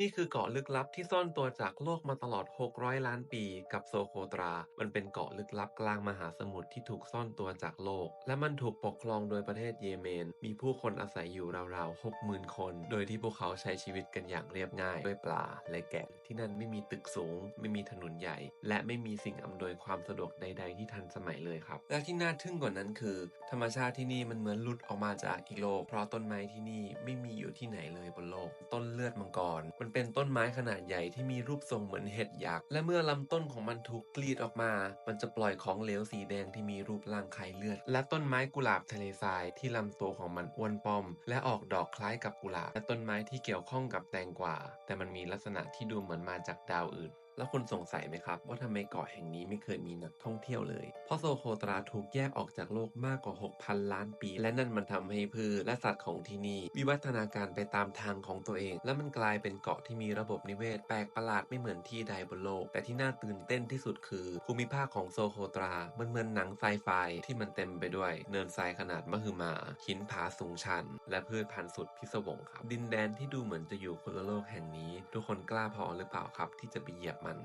นี่คือเกาะลึกลับที่ซ่อนตัวจากโลกมาตลอด 600 ล้านปี กับโซโคตรา มันเป็นเกาะลึกลับกลางมหาสมุทรที่ถูกซ่อนตัวจากโลก และมันถูกปกครองโดยประเทศเยเมน มีผู้คนอาศัยอยู่ราวๆ 60,000 คน โดยที่พวกเขาใช้ชีวิตกันอย่างเรียบง่าย ด้วยปลาและแกะ ที่นั่นไม่มีตึกสูง ไม่มีถนนใหญ่ และไม่มีสิ่งอำนวยความสะดวกใด ๆ ที่ทันสมัยเลยครับ และที่น่าทึ่งกว่านั้นคือ ธรรมชาติที่นี่มันเหมือนหลุดออกมาจากอีกโลก เพราะต้นไม้ที่นี่ไม่มีอยู่ที่ไหนเลยบนโลก ต้นเลือดมังกรมันเป็นต้นไม้ขนาดใหญ่ที่มีรูปทรงเหมือนเห็ดยักษ์ และเมื่อลำต้นของมันถูกกรีดออกมา มันจะปล่อยของเหลวสีแดงที่มีรูปร่างคล้ายเลือด และต้นไม้กุหลาบทะเลทรายที่ลำตัวของมันอ้วนป้อม และออกดอกคล้ายกับกุหลาบ และต้นไม้ที่เกี่ยวข้องกับแตงกวาแต่มันมีลักษณะที่ดูเหมือนมาจากดาวอื่น แล้วคุณสงสัยไหมครับ ว่าทำไมเกาะแห่งนี้ไม่เคยมีนักท่องเที่ยวเลย เพราะโซโคตราถูกแยกออกจากโลกมากกว่า 6,000 ล้านปี และนั่นมันทำให้พืชและสัตว์ของที่นี่ วิวัฒนาการไปตามทางของตัวเอง และมันกลายเป็นเกาะที่มีระบบนิเวศแปลกประหลาดไม่เหมือนที่ใดบนโลก แต่ที่น่าตื่นเต้นที่สุดคือภูมิภาคของโซโคตรา มันเหมือนหนังไซไฟที่มันเต็มไปด้วย เนินทรายขนาดมหึมา หินผาสูงชัน และพืชพันธุ์สุดพิศวงครับ ดินแดนที่ดูเหมือนจะอยู่คนละโลกแห่งนี้ ทุกคนกล้าพอหรือเปล่าครับ ที่จะไปเหยียบมัน Chapman.